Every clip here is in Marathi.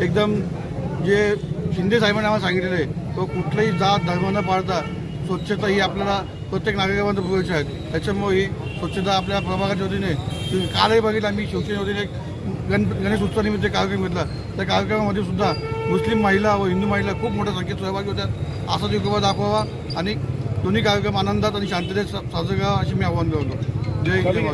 एकदम जे शिंदे साहेबांनी आम्हाला सांगितलेलं आहे तो कुठलाही जात धर्म न पाळता स्वच्छता ही आपल्याला प्रत्येक नागरिकांमध्ये पुरेशी आहे. त्याच्यामुळे ही स्वच्छता आपल्या प्रभागाच्या वतीने कालही बघितलं आम्ही शिवसेने वतीने गण गणेश उत्सवानिमित्त कार्यक्रम घेतला. त्या कार्यक्रमामध्ये सुद्धा मुस्लिम महिला व हिंदू महिला खूप मोठ्या संख्येत सहभागी होत्या. असा दिवगोबा दाखवावा आणि दोन्ही कार्यक्रम आनंदात आणि शांततेत सा- करावा असे मी आव्हान करतो. जय जय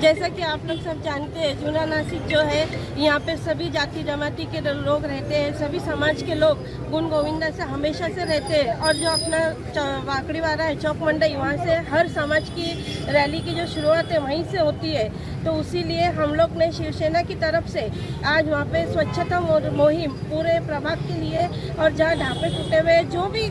जैसा कि आप लोग सब जानते हैं, जूना नासिक जो है, यहाँ पे सभी जाति जमाती के लोग रहते हैं, सभी समाज के लोग गुण गोविंदा से हमेशा से रहते हैं। और जो अपना च- वाकड़ी वाला है, चौक मंडई, वहाँ से हर समाज की रैली की जो शुरुआत है, वहीं से होती है। तो उसी लिए हम लोग ने शिवसेना की तरफ़ से आज वहाँ पे स्वच्छता मुहिम पूरे प्रभाग के लिए और जहाँ ढापे टूटे हुए जो भी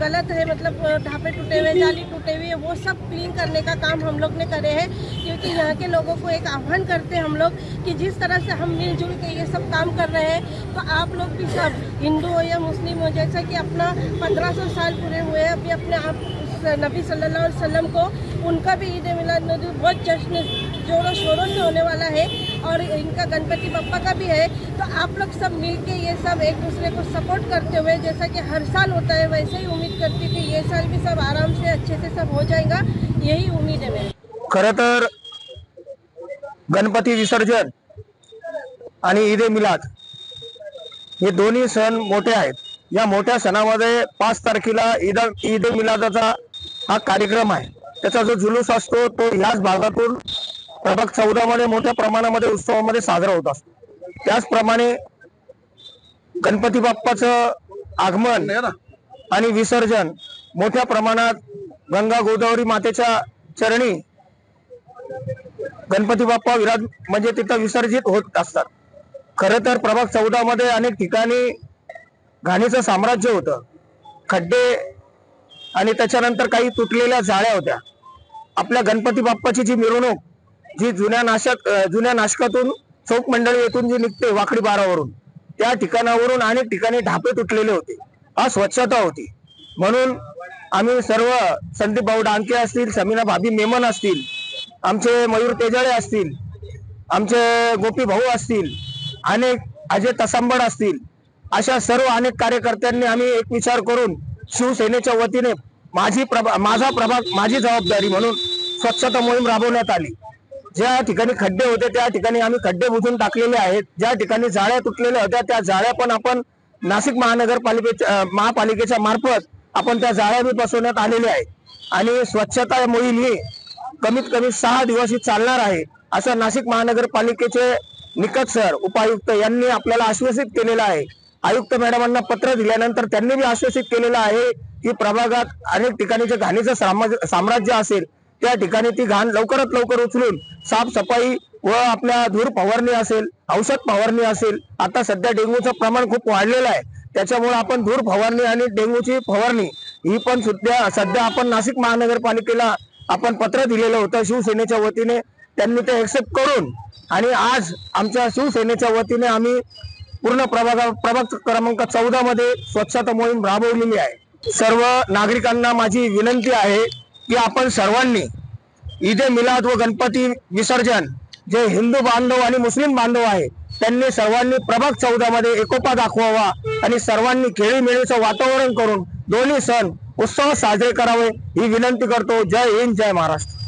गलत है मतलब ढापे टूटे हुए जाली टूटे हुए वो सब क्लीन करने का काम हम लोग ने करे हैं। क्योंकि यहाँ के लोगों को एक आह्वान करते हैं हम लोग कि जिस तरह से हम मिलजुल के ये सब काम कर रहे हैं तो आप लोग भी सब, हिंदू हो या मुस्लिम हो, जैसा कि अपना 1500 साल पूरे हुए हैं, अभी अपने आप नबी सल्लल्लाहु अलैहि वसल्लम को उनका भी ईद मिलाद बहुत जश्न, जोरों शोरों से होने वाला है और इनका गणपति बप्पा का भी है तो आप लोग सब मिल के ये सब एक दूसरे को सपोर्ट करते हुए, जैसा कि हर साल होता है, वैसे ही उम्मीद करती कि ये साल भी सब आराम से अच्छे से सब हो जाएगा, यही उम्मीद है मेरी। खर तर गणपती विसर्जन आणि ईद ए मिलाद. हे दोन्ही सण मोठे आहेत. या मोठ्या सणामध्ये पाच तारखेला ईद ईद ए मिलादाचा हा कार्यक्रम आहे. त्याचा जो जुलूस असतो तो ह्याच भागातून प्रभाग चौदा मध्ये मोठ्या प्रमाणामध्ये उत्सवामध्ये साजरा होत असतो. त्याचप्रमाणे गणपती बाप्पाचं आगमन आणि विसर्जन मोठ्या प्रमाणात गंगा गोदावरी मातेच्या चरणी गणपती बाप्पा विराज म्हणजे तिथं विसर्जित होत असतात. खर तर प्रभाग चौदा मध्ये अनेक ठिकाणी घाणीचं साम्राज्य होतं. खड्डे आणि त्याच्यानंतर काही तुटलेल्या जाळ्या होत्या. आपल्या गणपती बाप्पाची जी मिरवणूक जी जुन्या नाशक जुन्या नाशकातून चौक मंडळी येथून जी निघते वाकडी बारावरून त्या ठिकाणावरून अनेक ठिकाणी ढापे तुटलेले होते. अस्वच्छता होती. म्हणून आम्ही सर्व संदीप भाऊ डांके असतील समीना भाभी मेमन असतील आमचे मयूर तेजाळे असतील आमचे गोपी भाऊ असतील अनेक अजय तसांबड असतील अशा सर्व अनेक कार्यकर्त्यांनी आम्ही एक विचार करून शिवसेनेच्या वतीने माझी प्रभा माझा प्रभाग माझी जबाबदारी म्हणून स्वच्छता मोहीम राबवण्यात आली. ज्या ठिकाणी खड्डे होते त्या ठिकाणी आम्ही खड्डे बुजून टाकलेले आहेत. ज्या ठिकाणी जाळ्या तुटलेल्या होत्या त्या जाळ्या पण आपण नाशिक महानगरपालिकेच्या महापालिकेच्या मार्फत आपण त्या जाळ्या बी बसवण्यात आलेल्या आहेत. आणि स्वच्छता मोहीम ही कमीत कमी सहा दिवस ही चालणार आहे असं नाशिक महानगरपालिकेचे निकट सर उपायुक्त यांनी आपल्याला आश्वासित केलेलं आहे. आयुक्त मॅडमांना पत्र दिल्यानंतर त्यांनी बी आश्वासित केलेलं आहे की प्रभागात अनेक ठिकाणी जे घाणीचं साम्राज्य साम्राज्य असेल त्या ठिकाणी ती घाण लवकरात लवकर उचलून साफसफाई व आपल्या धूर फवारणी असेल औषध फवारणी असेल आता सध्या डेंग्यूचं प्रमाण खूप वाढलेलं आहे. त्याच्यामुळे आपण धूर फवारणी आणि डेंग्यूची फवारणी ही पण सुद्धा सध्या आपण नाशिक महानगरपालिकेला आपण पत्र दिलेलं होतं शिवसेनेच्या वतीने. त्यांनी ते एक्सेप्ट करून आणि आज आमच्या शिवसेनेच्या वतीने आम्ही पूर्ण प्रभाग प्रभाग क्रमांक चौदा मध्ये स्वच्छता मोहीम राबवलेली आहे. सर्व नागरिकांना माझी विनंती आहे की आपण सर्वांनी ईद ए मिलाद व गणपती विसर्जन जे हिंदू बांधव आणि मुस्लिम बांधव आहे त्यांनी सर्वांनी प्रभाग चौदा मध्ये एकोपा दाखवावा आणि सर्वांनी खेळीमेळीचं वातावरण करून दोन्ही सण उत्सव साजरे करावे ही विनंती करतो. जय हिंद जय महाराष्ट्र.